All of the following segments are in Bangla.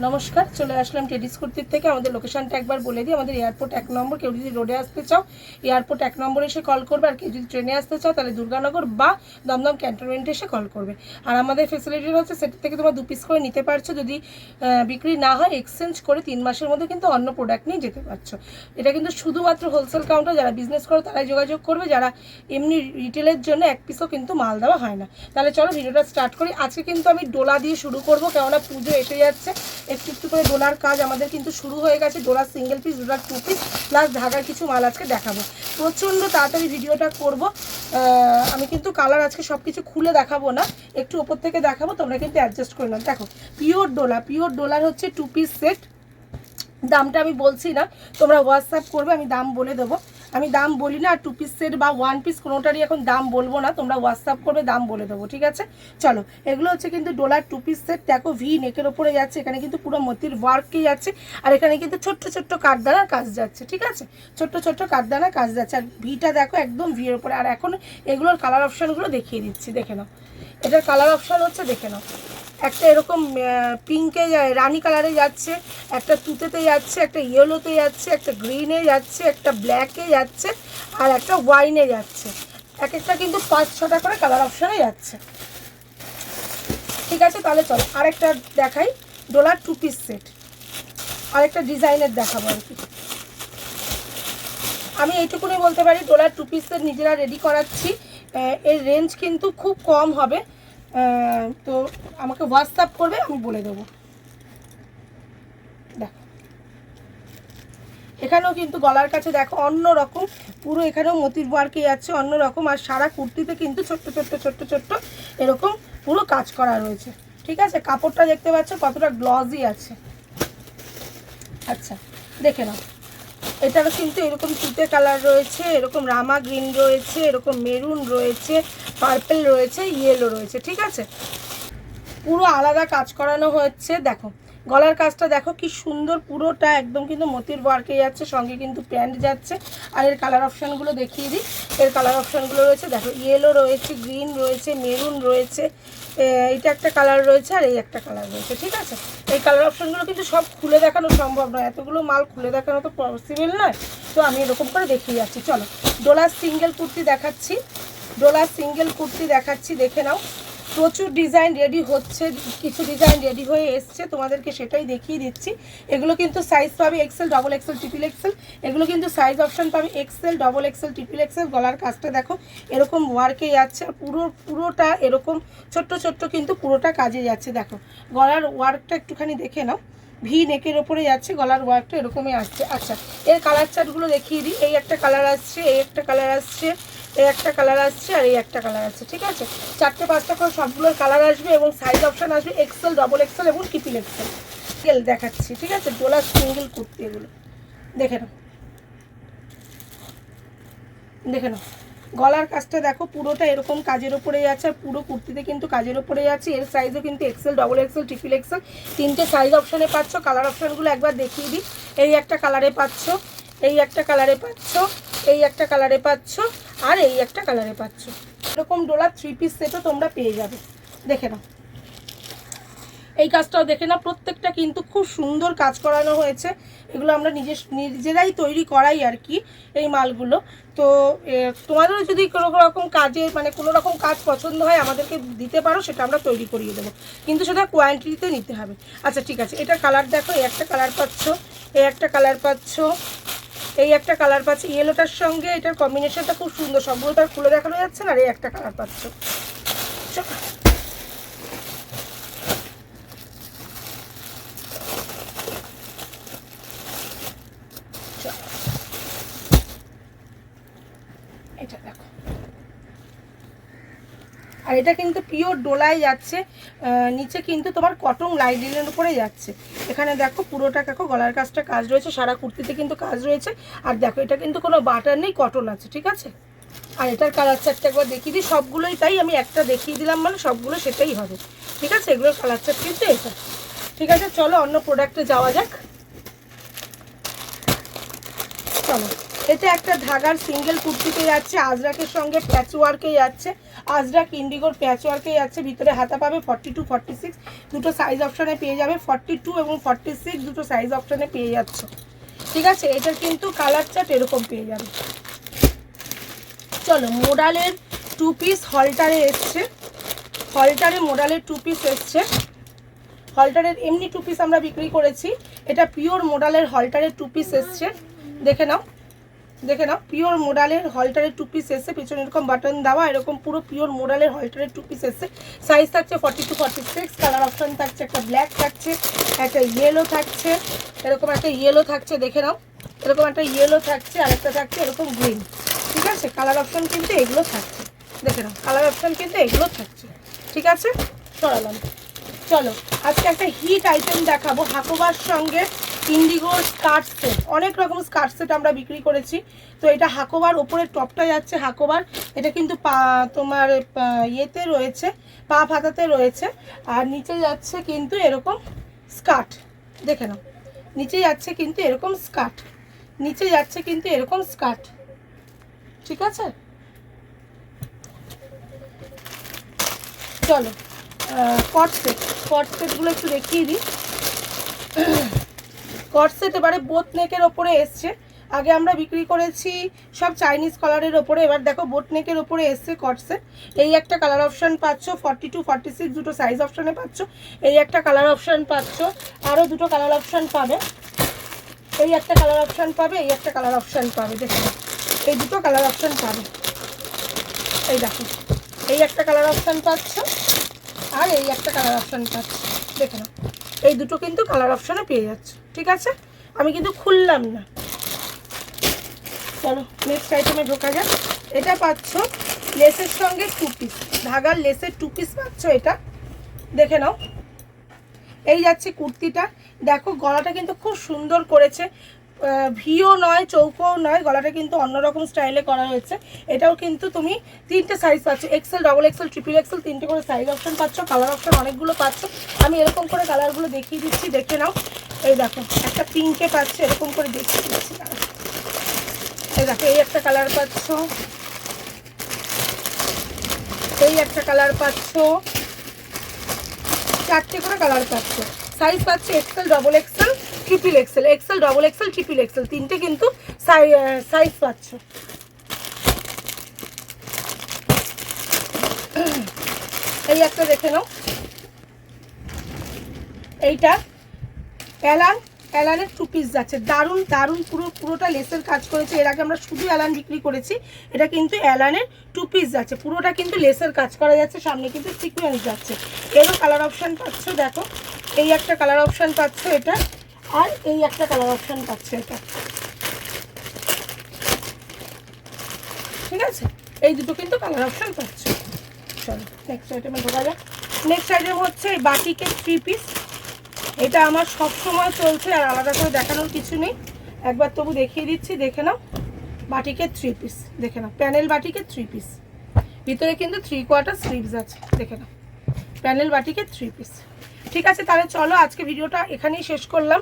নমস্কার, চলে আসলাম টেডিস কুর্তির থেকে। আমাদের লোকেশনটা একবার বলে দিই। আমাদের এয়ারপোর্ট এক নম্বর, কেউ যদি রোডে আসতে চাও, এয়ারপোর্ট এক নম্বরে এসে কল করবে। আর কেউ যদি ট্রেনে আসতে চাও, তাহলে দুর্গানগর বা দমদম ক্যান্টনমেন্টে এসে কল করবে। আর আমাদের ফেসিলিটি হচ্ছে সেটা থেকে তোমরা দু পিস করে নিতে পারছ। যদি বিক্রি না হয় এক্সচেঞ্জ করে তিন মাসের মধ্যে কিন্তু অন্য প্রোডাক্ট নিয়ে যেতে পারছ। এটা কিন্তু শুধুমাত্র হোলসেল কাউন্টার যারা বিজনেস করে, তারাই যোগাযোগ করবে। যারা এমনি রিটেলের জন্য এক পিসও কিন্তু মাল দেওয়া হয় না। তাহলে চলো ভিডিওটা স্টার্ট করি। আজকে কিন্তু আমি ডোলা দিয়ে শুরু করব। কেননা পুজো এসে যাচ্ছে। একটু একটু করে ডোলার কাজ আমাদের কিন্তু শুরু হয়ে গেছে, ডোলার single piece ডোলার two piece plus ঢাকার কিছু মাল আজকে দেখাবো। প্রচণ্ড তাড়াতাড়ি ভিডিওটা করব। আমি কিন্তু কালার আজকে সব কিছু খুলে দেখাবো না, একটু ওপর থেকে দেখাবো, তোমরা কিন্তু অ্যাডজাস্ট করে নাও। দেখো পিওর ডোলা পিওর ডোলার হচ্ছে টু পিস সেট দামটা আমি বলছি না, তোমরা হোয়াটসঅ্যাপ করবে, আমি দাম বলে দেবো। আমি দাম বলি না টু পিস সেট বা ওয়ান পিস কোনোটারই এখন দাম বলব না, তোমরা হোয়াটসঅ্যাপ করবে, দাম বলে দেবো, ঠিক আছে? চলো, এগুলো হচ্ছে কিন্তু ডোলার টু পিস সেট দেখো ভি নেকের ওপরে যাচ্ছে, এখানে কিন্তু পুরো মতির ওয়ার্কে যাচ্ছে, আর এখানে কিন্তু ছোট্ট ছোট্ট কাঠদানার কাজ যাচ্ছে, ঠিক আছে? ছোট্ট ছোট্ট কাঠদানার কাজ যাচ্ছে, আর ভিটা দেখো একদম ভি এর ওপরে, আর এখন এগুলোর কালার অপশানগুলো দেখিয়ে দিচ্ছি, দেখে নাও। এটার কালার অপশান হচ্ছে, দেখে নাও। একটা এরকম পিঙ্কে রানি কালারে যাচ্ছে, একটা তুতেতে যাচ্ছে, একটা ইয়েলোতে যাচ্ছে, একটা গ্রিনে যাচ্ছে, একটা ব্ল্যাকে যাচ্ছে, আর একটা ওয়াইনে যাচ্ছে। এক একটা কিন্তু পাঁচ, ছটা করে কালার অপশানে যাচ্ছে। ঠিক আছে, তাহলে চলো, আরেকটা দেখাই। ডোলার টু পিস সেট আরেকটা ডিজাইনের দেখাবো আর কি। আমি এইটুকুনি বলতে পারি, ডোলার টু পিসের নিজেরা রেডি করাচ্ছি। এর রেঞ্জ কিন্তু খুব কম হবে। তো আমাকে হোয়াটসঅ্যাপ করবে, আমি বলে দেবো। দেখো। এখানেও কিন্তু গলার কাছে দেখো অন্য রকম, পুরো এখানেও মতির ওয়ার্কে যাচ্ছে অন্য রকম, আর সারা কুর্তিতে কিন্তু ছোট্ট ছোট্ট ছোট্ট ছোট্ট এরকম পুরো কাজ করা রয়েছে। ঠিক আছে? কাপড়টা দেখতে পাচ্ছ কতটা গ্লজি আছে। আচ্ছা দেখে নাও। এটারও কিন্তু এরকম তুতে কালার রয়েছে, এরকম রামা গ্রিন রয়েছে, এরকম মেরুন রয়েছে, পার্পেল রয়েছে, ইয়েলো রয়েছে, ঠিক আছে? পুরো আলাদা কাজ করানো হচ্ছে, দেখো। গলার কাজটা দেখো কি সুন্দর, পুরোটা একদম কিন্তু মতির ওয়ার্কে যাচ্ছে, সঙ্গে কিন্তু প্যান্ট যাচ্ছে। আর এর কালার অপশানগুলো দেখিয়ে দিই। এর কালার অপশানগুলো রয়েছে, দেখো ইয়েলো রয়েছে গ্রিন রয়েছে, মেরুন রয়েছে এইটা একটা কালার রয়েছে আর এই একটা কালার রয়েছে, ঠিক আছে? এই কালার অপশানগুলো কিন্তু সব খুলে দেখানো সম্ভব নয়। এতগুলো মাল খুলে দেখানো তো পসিবল নয়। তো আমি এরকম করে দেখিয়ে যাচ্ছি। চলো ডোলার সিঙ্গেল কুর্তি দেখাচ্ছি। ডোলার সিঙ্গেল কুর্তি দেখাচ্ছি, দেখে নাও। প্রচুর ডিজাইন রেডি হচ্ছে, কিছু ডিজাইন রেডি হয়ে এসছে, তোমাদেরকে সেটাই দেখিয়ে দিচ্ছি। এগুলো কিন্তু সাইজ পাবে XL double XL triple XL এগুলো কিন্তু সাইজ অপশন পাবে XL double XL triple XL গলার কাজটা দেখো, এরকম ওয়ার্কে যাচ্ছে, পুরো, পুরোটা এরকম ছোট্ট ছোট্ট কিন্তু পুরোটা কাজে যাচ্ছে, দেখো। গলার ওয়ার্কটা একটুখানি দেখে নাও। ভি নেকের ওপরে যাচ্ছে, গলার ওয়ার্কটা এরকমই আসছে। আচ্ছা এর কালার চার্টগুলো দেখিয়ে দিই। এই একটা কালার আসছে, এই একটা কালার আসছে। এই একটা কালার আসছে আর এই একটা কালার আসছে, ঠিক আছে? চারটে পাঁচটা করে সবগুলোর কালার আসবে এবং সাইজ অপশান আসবে এক্সেল ডবল এক্সেল এবং ট্রিপল এক্সেল সিঙ্গেল দেখাচ্ছি, ঠিক আছে? ডোলার সিঙ্গেল কুর্তি এগুলো। দেখে নাও। দেখে নাও। গলার কাজটা দেখো, পুরোটা এরকম কাজের ওপরে যাচ্ছে আর পুরো কুর্তিতে কিন্তু কাজের ওপরে যাচ্ছে এর সাইজও কিন্তু XL double XL triple XL তিনটে সাইজ অপশানে পাচ্ছ কালার অপশানগুলো একবার দেখিয়ে দিই। এই একটা কালারে পাচ্ছ, এই একটা কালারে পাচ্ছ, এই একটা কালারে পাচ্ছ আর এই একটা কালারে পাচ্ছ। এরকম ডোলার থ্রি পিস সেটও তোমরা পেয়ে যাবে। দেখে নাও। এই কাজটাও দেখে না প্রত্যেকটা কিন্তু খুব সুন্দর কাজ করানো হয়েছে। এগুলো আমরা নিজে নিজেরাই তৈরি করাই আর কি এই মালগুলো। তো এ, তোমাদেরও যদি কোনো রকম কাজে মানে কোনো রকম কাজ পছন্দ হয় আমাদেরকে দিতে পারো সেটা আমরা তৈরি করিয়ে দেবো। কিন্তু সেটা কোয়ান্টিটিতে নিতে হবে। আচ্ছা ঠিক আছে। এটা কালার দেখো একটা কালার পাচ্ছ এই একটা কালার পাচ্ছ এই একটা কালার পাচ্ছি ইয়েলোটার সঙ্গে এটার কম্বিনেশনটা খুব সুন্দর সবগুলো তার খুলে দেখানো যাচ্ছে না এই একটা কালার পাচ্ছ। এটা দেখো। আর এটা কিন্তু পিওর ডোলায় যাচ্ছে নিচে কিন্তু তোমার কটন লাইডিনের উপরে যাচ্ছে। এখানে দেখো পুরোটা দেখো গলার কাজটা কাজ রয়েছে, সারা কুর্তিতে কিন্তু কাজ রয়েছে। আর দেখো এটা কিন্তু কোনো বাটার নেই কটন আছে, ঠিক আছে? আর এটার কালার চারটা একবার দেখিয়ে দিই, সবগুলোই তাই আমি একটা দেখিয়ে দিলাম মানে সবগুলো সেটাই হবে। ঠিক আছে? এগুলোর কালার চার্ট কিন্তু এটা। ঠিক আছে? চলো অন্য প্রোডাক্টে যাওয়া যাক। চলো। এটা একটা ধাগার সিঙ্গেল কুর্তিতে যাচ্ছে, আজরাকের সঙ্গে প্যাচ ওয়ার্কে যাচ্ছে। আজরাক ইন্ডিগোর প্যাচ ওয়ার্কে যাচ্ছে, ভিতরে হাতা পাবে ফর্টি টু সিক্স দুটো সাইজ অপশানে পেয়ে যাবে ফর্টি টু এবং ফর্টি সিক্স দুটো সাইজ অপশানে পেয়ে যাচ্ছ। ঠিক আছে? এটার কিন্তু কালার চার্ট এরকম পেয়ে যাবে। চলো মোডালের টু পিস হলটারে এসছে। হলটারে মোডালের টু পিস এসছে। হলটারের এমনি টু পিস আমরা বিক্রি করেছি। এটা পিওর মোডালের হলটারের টু পিস এসছে। দেখে নাও। দেখে নাও পিওর মোডালের হলটারের টু পিস এসছে, পিছনে এরকম বাটন দেওয়া, এরকম পুরো পিওর মোডালের হলটারের টু পিস এসছে। সাইজ থাকছে forty two forty six colour option থাকছে, একটা ব্ল্যাক থাকছে, একটা ইয়েলো থাকছে, এরকম একটা ইয়েলো থাকছে, দেখে নাও, এরকম একটা ইয়েলো থাকছে আরেকটা থাকছে এরকম গ্রিন ঠিক আছে? কালার অপশন কিন্তু এগুলো থাকছে। দেখে নাও কালার অপশন কিন্তু এগুলো থাকছে। ঠিক আছে? সরালাম চলো, আজকে একটা হিট আইটেম দেখাবো, হাকোবার সঙ্গে। Indigo skirt set. অনেক রকম স্কার্ট সেট আমরা বিক্রি করেছি। তো এটা হাকোবার ওপরের টপটা যাচ্ছে হাকোবার। এটা কিন্তু পা, তোমার ইয়েতে রয়েছে, পা ফাতাতে রয়েছে। আর নিচে যাচ্ছে কিন্তু এরকম স্কার্ট। দেখে নাও। নিচে যাচ্ছে কিন্তু এরকম স্কার্ট। নিচে যাচ্ছে কিন্তু এরকম স্কার্ট। ঠিক আছে? চলো কট সেট। কট সেটগুলো একটু দেখিয়ে দিই। কট সেট এবারে বোট নেকের ওপরে এসছে। আগে আমরা বিক্রি করেছি সব চাইনিজ কালারের ওপরে, এবার দেখো বোট নেকের ওপরে এসছে কট সেট এই একটা কালার অপশান পাচ্ছ ফর্টি টু ফর্টি সিক্স দুটো সাইজ অপশানে পাচ্ছ। এই একটা কালার অপশান পাচ্ছ আরও দুটো কালার অপশান পাবে। এই একটা কালার অপশান পাবে, এই একটা কালার অপশান পাবে, দেখো। এই দুটো কালার অপশান পাবে। এই দেখো, এই একটা কালার অপশান পাচ্ছ, আর এই একটা কালার অপশান পাচ্ছ। দেখে নাও। এই দুটো কিন্তু কালার অপশানে পেয়ে যাচ্ছে, ঠিক আছে? আমি কিন্তু খুললাম না। চলো নেক্সট আইটেমে ঢোকা যাক। এটা পাচ্ছ লেসের সঙ্গে টু পিস ধাগার লেসের টু পিস পাচ্ছ এটা। দেখে নাও। এই যাচ্ছে কুর্তিটা। দেখো, গলাটা কিন্তু খুব সুন্দর করেছে। ভিও নয়, চৌকোও নয়, গলাটা কিন্তু অন্যরকম স্টাইলে করা হয়েছে। এটাও কিন্তু তুমি তিনটে সাইজ পাচ্ছ XL double XL triple XL তিনটে করে সাইজ অপশন পাচ্ছ কালার অপশন অনেকগুলো পাচ্ছ। আমি এরকম করে কালারগুলো দেখিয়ে দিচ্ছি, দেখে নাও। এই দেখো, একটা পিঙ্কে পাচ্ছ, এরকম করে দেখিয়ে দিচ্ছি। এই দেখো, এই একটা কালার পাচ্ছ। এই একটা কালার পাচ্ছ। চারটে করে কালার পাচ্ছ। সাইজ পাচ্ছে XL double XL triple XL XL double XL triple XL তিনটে কিন্তু সাইজ পাচ্ছ। এই একটা দেখে নাও। এইটা অ্যালান অ্যালানের টু পিস যাচ্ছে। দারুণ দারুণ, পুরো, পুরোটা লেসের কাজ করেছে। এর আগে আমরা শুধু অ্যালান বিক্রি করেছি। এটা কিন্তু অ্যালানের টু পিস যাচ্ছে। পুরোটা কিন্তু লেসের কাজ করা যাচ্ছে। সামনে কিন্তু সিকুয়েন্স যাচ্ছে। এরও কালার অপশান পাচ্ছ, দেখো। এই একটা কালার অপশান পাচ্ছ এটা। আর এই একটা কালার অপশান পাচ্ছ এটা। ঠিক আছে? এই দুটো কিন্তু কালার অপশান পাচ্ছ। চলো নেক্সট আইটেমে ঢোকা যাক। নেক্সট আইটেম হচ্ছে এই বাটিকের থ্রি পিস এটা আমার সব সময় চলছে আর আলাদা করে দেখানোর কিছু নেই। একবার তবু দেখিয়ে দিচ্ছি, দেখে নাও। বাটিকের থ্রি পিস দেখে নাও। প্যানেল বাটিকের থ্রি পিস ভিতরে কিন্তু থ্রি কোয়ার্টার স্লিভস আছে, দেখে নাও। প্যানেল বাটিকের থ্রি পিস ঠিক আছে, তাহলে চলো আজকে ভিডিওটা এখানেই শেষ করলাম।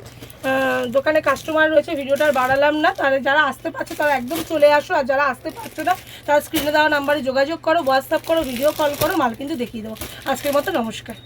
দোকানে কাস্টমার রয়েছে, ভিডিওটা বাড়ালাম না। তাহলে যারা আসতে পারছে, তারা একদম চলে আসো, আর যারা আসতে পারছ না, তারা স্ক্রিনে দেওয়া নাম্বারে যোগাযোগ করো হোয়াটসঅ্যাপ করো ভিডিও কল করো, মাল কিন্তু দেখিয়ে দেবো। আজকের মতো নমস্কার।